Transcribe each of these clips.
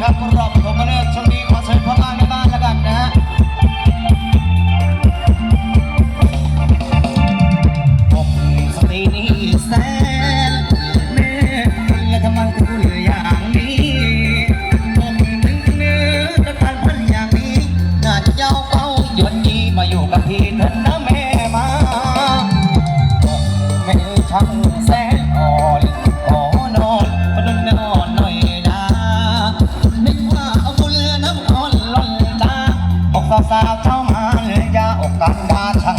ครับรอบผมมาเลิกช่วงนี้ขอเชิญพ่อบ้านแม่บ้านแล้วกันนะฮะผมสตรีนี้แสนแม่และทำไมคุณเหลืออย่างนี้ผมถึงเนื้อจะพันพันอย่างนี้น่าจยาวเฝ้าหยวนยีมาอยู่กับพี่ถิดนะแม่มาบอกแม่ช่างาถา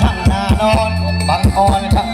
ช่างน่านอน บางออนช่าง